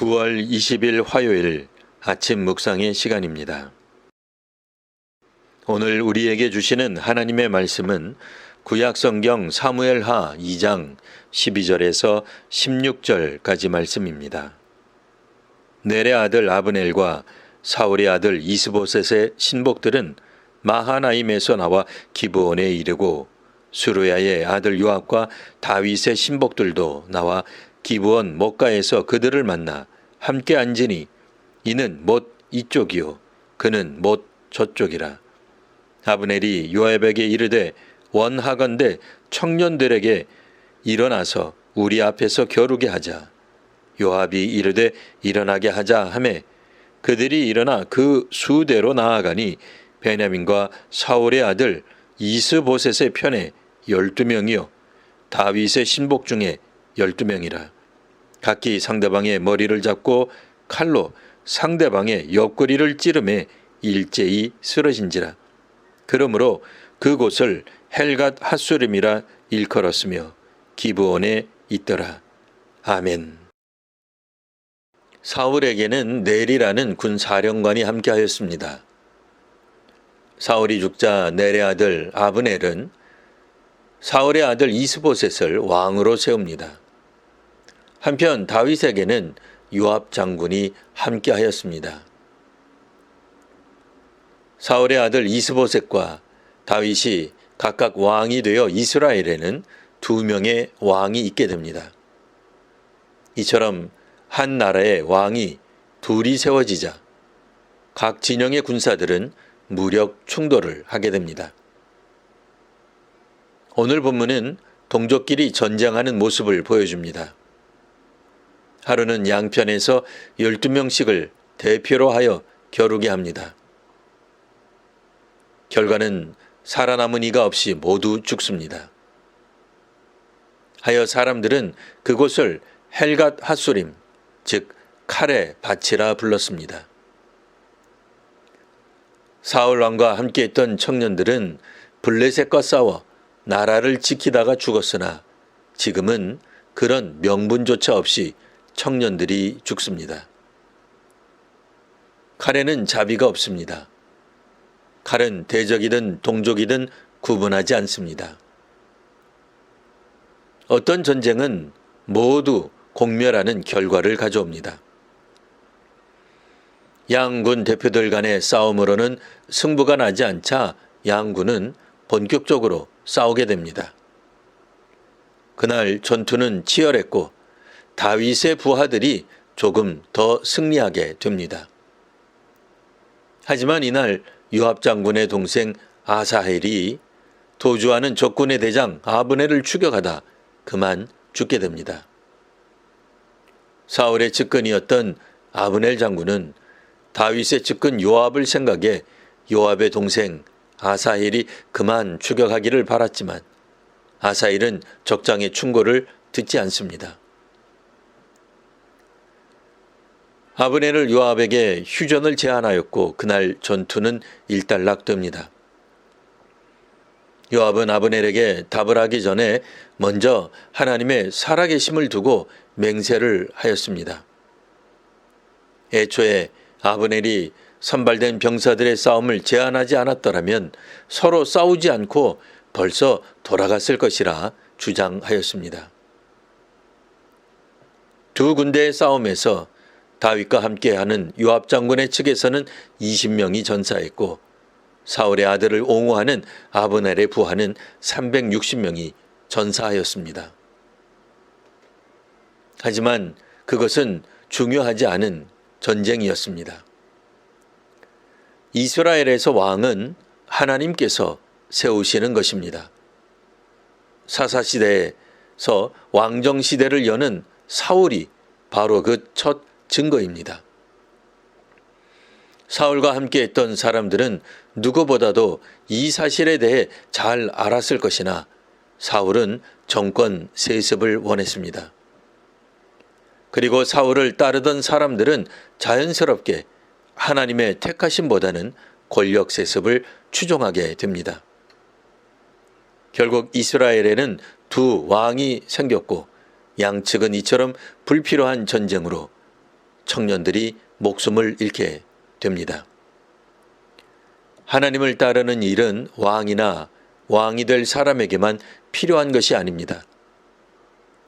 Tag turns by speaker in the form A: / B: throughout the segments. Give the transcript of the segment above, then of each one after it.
A: 9월 20일 화요일 아침 묵상의 시간입니다. 오늘 우리에게 주시는 하나님의 말씀은 구약 성경 사무엘하 2장 12절에서 16절까지 말씀입니다. 넬의 아들 아브넬과 사울의 아들 이스보셋의 신복들은 마하나임에서 나와 기브온에 이르고 수르야의 아들 요압과 다윗의 신복들도 나와 기브온 목가에서 그들을 만나 함께 앉으니 이는 못 이쪽이요. 그는 못 저쪽이라. 아브넬이 요압에게 이르되 원하건대 청년들에게 일어나서 우리 앞에서 겨루게 하자. 요압이 이르되 일어나게 하자 하매 그들이 일어나 그 수대로 나아가니 베냐민과 사울의 아들 이스보셋의 편에 열두 명이요. 다윗의 신복 중에 열두 명이라 각기 상대방의 머리를 잡고 칼로 상대방의 옆구리를 찌르매 일제히 쓰러진지라 그러므로 그곳을 헬갓 핫수림이라 일컬었으며 기브온에 있더라 아멘. 사울에게는 넬이라는 군 사령관이 함께하였습니다. 사울이 죽자 넬의 아들 아브넬은 사울의 아들 이스보셋을 왕으로 세웁니다. 한편 다윗에게는 요압 장군이 함께하였습니다. 사울의 아들 이스보셋과 다윗이 각각 왕이 되어 이스라엘에는 두 명의 왕이 있게 됩니다. 이처럼 한 나라의 왕이 둘이 세워지자 각 진영의 군사들은 무력 충돌을 하게 됩니다. 오늘 본문은 동족끼리 전쟁하는 모습을 보여줍니다. 하루는 양편에서 12명씩을 대표로 하여 겨루게 합니다. 결과는 살아남은 이가 없이 모두 죽습니다. 하여 사람들은 그곳을 헬갓 핫소림, 즉 칼의 밭이라 불렀습니다. 사울 왕과 함께 했던 청년들은 블레셋과 싸워 나라를 지키다가 죽었으나 지금은 그런 명분조차 없이 청년들이 죽습니다. 칼에는 자비가 없습니다. 칼은 대적이든 동족이든 구분하지 않습니다. 어떤 전쟁은 모두 공멸하는 결과를 가져옵니다. 양군 대표들 간의 싸움으로는 승부가 나지 않자 양군은 본격적으로 싸우게 됩니다. 그날 전투는 치열했고 다윗의 부하들이 조금 더 승리하게 됩니다. 하지만 이날 요압 장군의 동생 아사헬이 도주하는 적군의 대장 아브넬을 추격하다 그만 죽게 됩니다. 사울의 측근이었던 아브넬 장군은 다윗의 측근 요압을 생각해 요압의 동생 아사헬이 그만 추격하기를 바랐지만 아사헬은 적장의 충고를 듣지 않습니다. 아브넬을 요압에게 휴전을 제안하였고 그날 전투는 일단락됩니다. 요압은 아브넬에게 답을 하기 전에 먼저 하나님의 살아계심을 두고 맹세를 하였습니다. 애초에 아브넬이 선발된 병사들의 싸움을 제안하지 않았더라면 서로 싸우지 않고 벌써 돌아갔을 것이라 주장하였습니다. 두 군대의 싸움에서 다윗과 함께하는 요압 장군의 측에서는 20명이 전사했고 사울의 아들을 옹호하는 아브넬의 부하는 360명이 전사하였습니다. 하지만 그것은 중요하지 않은 전쟁이었습니다. 이스라엘에서 왕은 하나님께서 세우시는 것입니다. 사사시대에서 왕정시대를 여는 사울이 바로 그 첫 증거입니다. 사울과 함께 했던 사람들은 누구보다도 이 사실에 대해 잘 알았을 것이나 사울은 정권 세습을 원했습니다. 그리고 사울을 따르던 사람들은 자연스럽게 하나님의 택하심보다는 권력 세습을 추종하게 됩니다. 결국 이스라엘에는 두 왕이 생겼고 양측은 이처럼 불필요한 전쟁으로 청년들이 목숨을 잃게 됩니다. 하나님을 따르는 일은 왕이나 왕이 될 사람에게만 필요한 것이 아닙니다.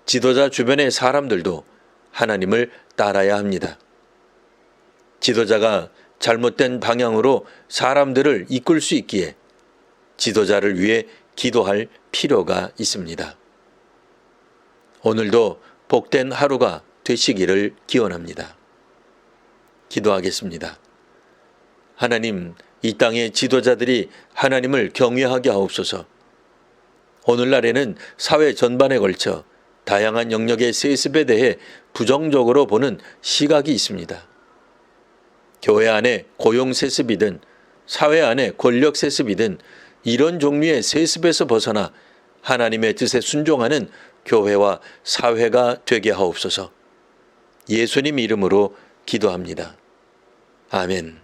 A: 지도자 주변의 사람들도 하나님을 따라야 합니다. 지도자가 잘못된 방향으로 사람들을 이끌 수 있기에 지도자를 위해 기도할 필요가 있습니다. 오늘도 복된 하루가 되시기를 기원합니다. 기도하겠습니다. 하나님, 이 땅의 지도자들이 하나님을 경외하게 하옵소서. 오늘날에는 사회 전반에 걸쳐 다양한 영역의 세습에 대해 부정적으로 보는 시각이 있습니다. 교회 안에 고용 세습이든 사회 안에 권력 세습이든 이런 종류의 세습에서 벗어나 하나님의 뜻에 순종하는 교회와 사회가 되게 하옵소서. 예수님 이름으로 기도합니다. 아멘.